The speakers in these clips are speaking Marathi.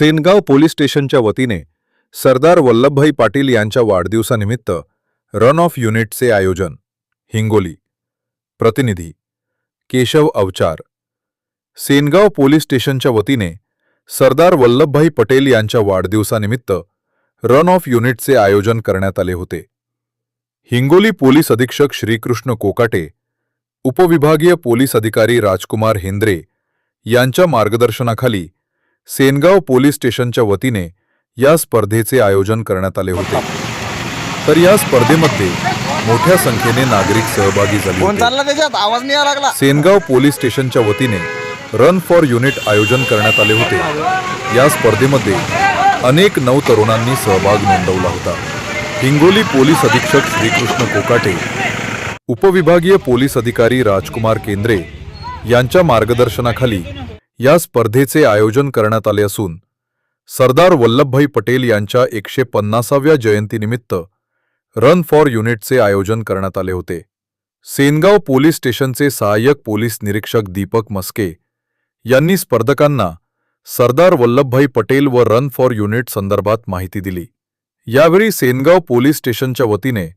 सेनगाव पोलीस स्टेशनच्या वतीने सरदार वल्लभभाई पाटील यांच्या वाढदिवसानिमित्त रन ऑफ युनिटचे आयोजन हिंगोली. प्रतिनिधी केशव अवचार. सेनगाव पोलीस स्टेशनच्या वतीने सरदार वल्लभभाई पटेल यांच्या वाढदिवसानिमित्त रन ऑफ युनिटचे आयोजन करण्यात आले होते. हिंगोली पोलीस अधीक्षक श्रीकृष्ण कोकाटे उपविभागीय पोलीस अधिकारी राजकुमार हेंद्रे यांच्या मार्गदर्शनाखाली सेनगाव पोलीस स्टेशनच्या वतीने या स्पर्धेचे आयोजन करण्यात आले होते. तर या स्पर्धेमध्ये मोठ्या संख्येने नागरिक सहभागी झाले होते. सेनगाव पोलीस स्टेशनच्या वतीने रन फॉर युनिट आयोजन करण्यात आले होते. या स्पर्धेमध्ये अनेक नवतरुणांनी सहभाग नोंदवला होता. हिंगोली पोलीस अधीक्षक श्रीकृष्ण कोकाटे उपविभागीय पोलीस अधिकारी राजकुमार केंद्रे यांच्या मार्गदर्शनाखाली या स्पर्धेचे आयोजन करण्यात आले असून सरदार वल्लभभाई पटेल यांच्या एकशे पन्नासाव्या जयंतीनिमित्त रन फॉर युनिटचे आयोजन करण्यात आले होते. सेनगाव पोलीस स्टेशनचे सहाय्यक पोलीस निरीक्षक दीपक मस्के यांनी स्पर्धकांना सरदार वल्लभभाई पटेल व रन फॉर युनिट संदर्भात माहिती दिली. यावेळी सेनगाव पोलीस स्टेशनच्या वतीने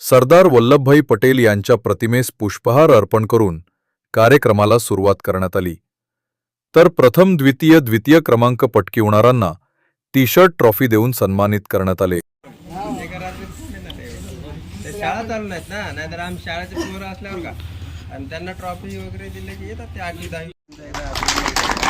सरदार वल्लभभाई पटेल यांच्या प्रतिमेस पुष्पहार अर्पण करून कार्यक्रमाला सुरुवात करण्यात आली. तर प्रथम द्वितीय द्वितीय क्रमांक पटकिवणारांना टी शर्ट ट्रॉफी देऊन सन्मानित करण्यात आले. शाळा चालू नाहीत ना नाहीतर आम्ही शाळेचे पोरं असल्यावर का? आणि त्यांना ट्रॉफी वगैरे दिले की येतात ते आठवी दहावी.